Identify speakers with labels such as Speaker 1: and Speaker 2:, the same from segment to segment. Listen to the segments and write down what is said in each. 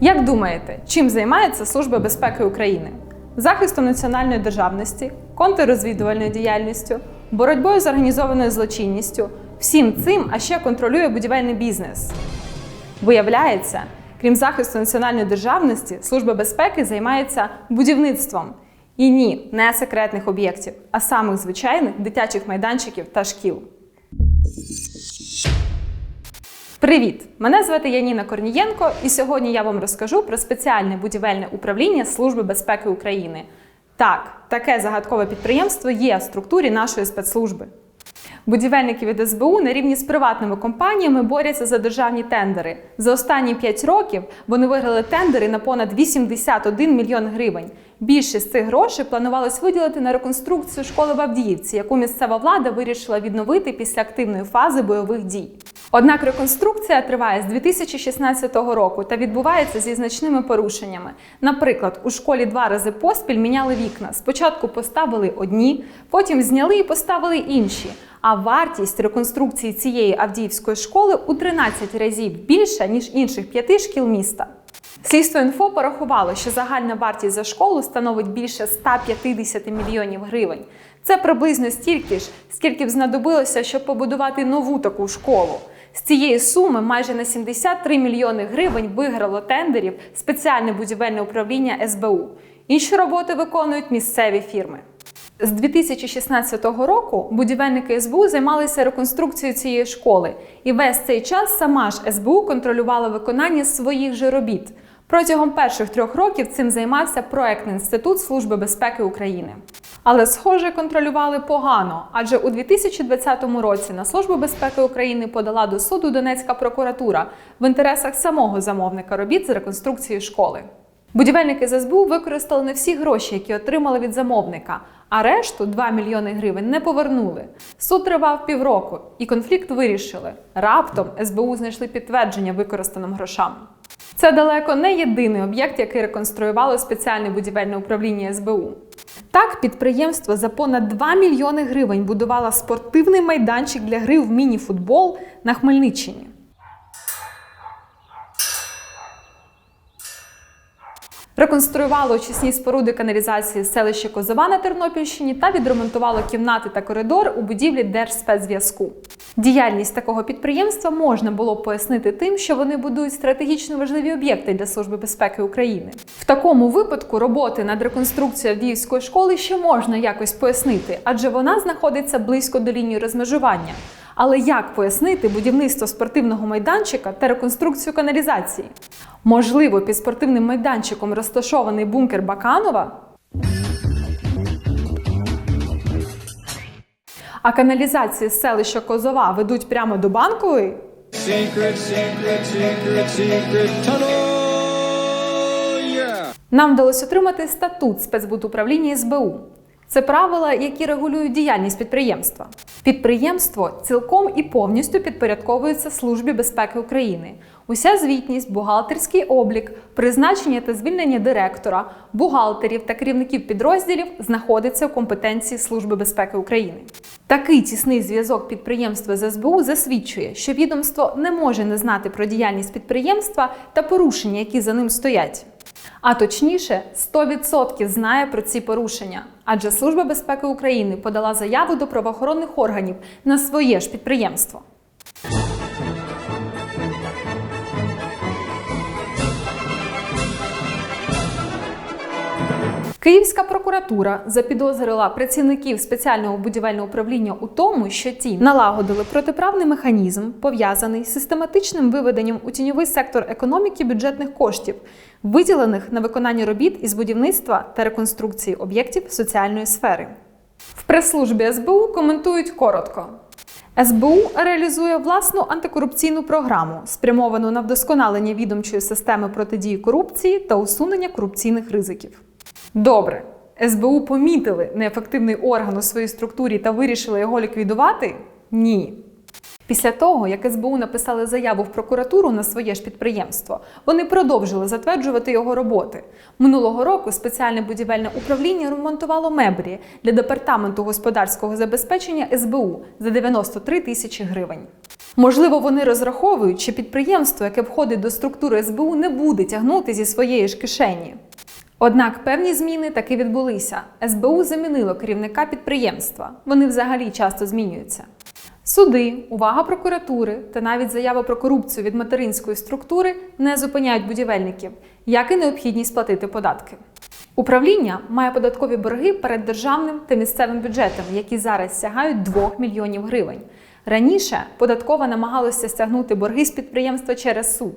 Speaker 1: Як думаєте, чим займається Служба безпеки України? Захистом національної державності, контррозвідувальною діяльністю, боротьбою з організованою злочинністю, всім цим, а ще контролює будівельний бізнес. Виявляється, крім захисту національної державності, Служба безпеки займається будівництвом. І ні, не секретних об'єктів, а самих звичайних дитячих майданчиків та шкіл. Привіт! Мене звати Яніна Корнієнко, і сьогодні я вам розкажу про спеціальне будівельне управління Служби безпеки України. Так, таке загадкове підприємство є в структурі нашої спецслужби. Будівельники від СБУ на рівні з приватними компаніями борються за державні тендери. За останні 5 років вони виграли тендери на понад 81 мільйон гривень. Більшість цих грошей планувалось виділити на реконструкцію школи в Авдіївці, яку місцева влада вирішила відновити після активної фази бойових дій. Однак реконструкція триває з 2016 року та відбувається зі значними порушеннями. Наприклад, у школі два рази поспіль міняли вікна. Спочатку поставили одні, потім зняли і поставили інші. А вартість реконструкції цієї Авдіївської школи у 13 разів більша ніж інших п'яти шкіл міста. Слідство інфо порахувало, що загальна вартість за школу становить більше 150 мільйонів гривень. Це приблизно стільки ж, скільки б знадобилося, щоб побудувати нову таку школу. З цієї суми майже на 73 мільйони гривень виграло тендерів спеціальне будівельне управління СБУ. Інші роботи виконують місцеві фірми. З 2016 року будівельники СБУ займалися реконструкцією цієї школи, і весь цей час сама ж СБУ контролювала виконання своїх же робіт. Протягом перших трьох років цим займався проектний інститут Служби безпеки України. Але, схоже, контролювали погано, адже у 2020 році на Службу безпеки України подала до суду Донецька прокуратура в інтересах самого замовника робіт з реконструкції школи. Будівельники з СБУ використали не всі гроші, які отримали від замовника, а решту 2 мільйони гривень не повернули. Суд тривав півроку, і конфлікт вирішили. Раптом СБУ знайшли підтвердження використаним грошам. Це далеко не єдиний об'єкт, який реконструювало спеціальне будівельне управління СБУ. Так, підприємство за понад 2 мільйони гривень будувало спортивний майданчик для гри в міні-футбол на Хмельниччині. Реконструювало очисні споруди каналізації селища Козова на Тернопільщині та відремонтувало кімнати та коридор у будівлі Держспецзв'язку. Діяльність такого підприємства можна було пояснити тим, що вони будують стратегічно важливі об'єкти для Служби безпеки України. В такому випадку роботи над реконструкцією Авдіївської школи ще можна якось пояснити, адже вона знаходиться близько до лінії розмежування. Але як пояснити будівництво спортивного майданчика та реконструкцію каналізації? Можливо, під спортивним майданчиком розташований бункер Баканова? А каналізації з селища Козова ведуть прямо до банкової?
Speaker 2: Secret, secret, secret, secret. Yeah.
Speaker 1: Нам вдалося отримати статут спецбудуправління СБУ. Це правила, які регулюють діяльність підприємства. Підприємство цілком і повністю підпорядковується Службі безпеки України. Уся звітність, бухгалтерський облік, призначення та звільнення директора, бухгалтерів та керівників підрозділів знаходиться в компетенції Служби безпеки України. Такий тісний зв'язок підприємства з СБУ засвідчує, що відомство не може не знати про діяльність підприємства та порушення, які за ним стоять. А точніше, 100% знає про ці порушення, адже Служба безпеки України подала заяву до правоохоронних органів на своє ж підприємство. Київська прокуратура запідозрила працівників спеціального будівельного управління у тому, що ті налагодили протиправний механізм, пов'язаний з систематичним виведенням у тіньовий сектор економіки бюджетних коштів, виділених на виконання робіт із будівництва та реконструкції об'єктів соціальної сфери. В прес-службі СБУ коментують коротко. СБУ реалізує власну антикорупційну програму, спрямовану на вдосконалення відомчої системи протидії корупції та усунення корупційних ризиків. Добре, СБУ помітили неефективний орган у своїй структурі та вирішили його ліквідувати? Ні. Після того, як СБУ написали заяву в прокуратуру на своє ж підприємство, вони продовжили затверджувати його роботи. Минулого року спеціальне будівельне управління ремонтувало меблі для департаменту господарського забезпечення СБУ за 93 тисячі гривень. Можливо, вони розраховують, що підприємство, яке входить до структури СБУ, не буде тягнути зі своєї ж кишені. Однак певні зміни таки відбулися. СБУ замінило керівника підприємства. Вони взагалі часто змінюються. Суди, увага прокуратури та навіть заява про корупцію від материнської структури не зупиняють будівельників, як і необхідність платити податки. Управління має податкові борги перед державним та місцевим бюджетом, які зараз сягають 2 мільйонів гривень. Раніше податкова намагалася стягнути борги з підприємства через суд.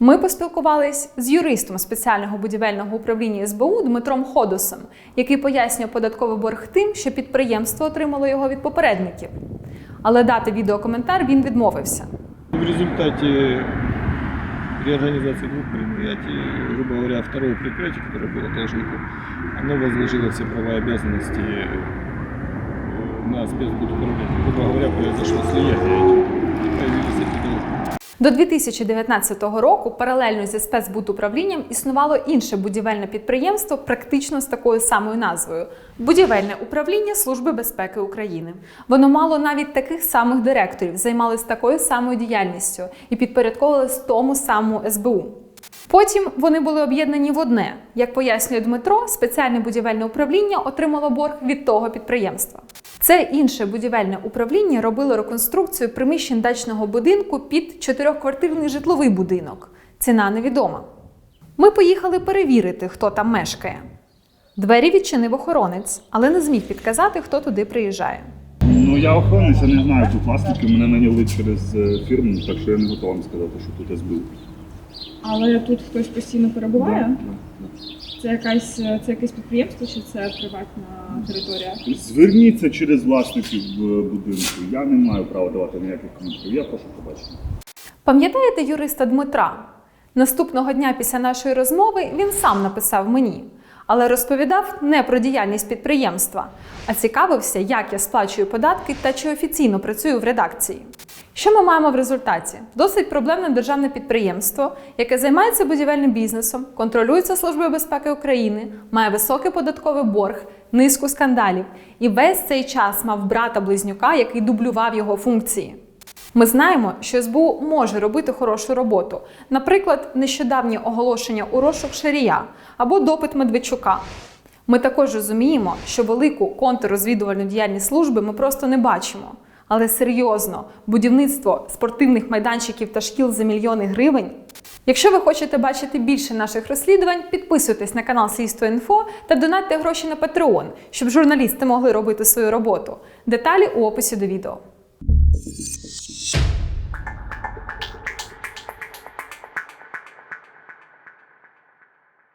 Speaker 1: Ми поспілкувались з юристом спеціального будівельного управління СБУ Дмитром Ходосом, який пояснює податковий борг тим, що підприємство отримало його від попередників. Але дати відеокоментар він відмовився.
Speaker 3: В результате реорганизации двух предприятий, грубо говоря, второго предприятия, которое было должником, оно возложило все права и обязанности э, на спецбудуправление. Грубо говоря, произошло слияние этих.
Speaker 1: до 2019 року паралельно зі спецбудуправлінням існувало інше будівельне підприємство практично з такою самою назвою Будівельне управління Служби безпеки України. Воно мало навіть таких самих директорів, займалось такою самою діяльністю і підпорядковувалось тому самому СБУ. Потім вони були об'єднані в одне. Як пояснює Дмитро, спеціальне будівельне управління отримало борг від того підприємства. Це інше будівельне управління робило реконструкцію приміщень дачного будинку під чотирьохквартирний житловий будинок. Ціна невідома. Ми поїхали перевірити, хто там мешкає. Двері відчинив охоронець, але не зміг підказати, хто туди приїжджає.
Speaker 4: Ну я охоронець, я не знаю тут власників, мене наняли через е, фірму, так що я не готовий вам сказати, що тут СБУ.
Speaker 5: Але тут хтось постійно перебуває.
Speaker 4: Да, да,
Speaker 5: Це якась це якесь підприємство чи це приватна територія?
Speaker 4: Зверніться через власників е, будинку. Я не маю права давати ніяких коментарів. Я прошу побачити.
Speaker 1: Пам'ятаєте юриста Дмитра? Наступного дня після нашої розмови він сам написав мені, але розповідав не про діяльність підприємства, а цікавився, як я сплачую податки та чи офіційно працюю в редакції. Що ми маємо в результаті? Досить проблемне державне підприємство, яке займається будівельним бізнесом, контролюється Службою безпеки України, має високий податковий борг, низку скандалів і весь цей час мав брата близнюка, який дублював його функції. Ми знаємо, що СБУ може робити хорошу роботу, наприклад, нещодавнє оголошення у розшук Шарія або допит Медведчука. Ми також розуміємо, що велику контррозвідувальну діяльність служби ми просто не бачимо. Але серйозно, будівництво спортивних майданчиків та шкіл за мільйони гривень. Якщо ви хочете бачити більше наших розслідувань, підписуйтесь на канал Слідство та донатьте гроші на Patreon, щоб журналісти могли робити свою роботу. Деталі у описі до відео.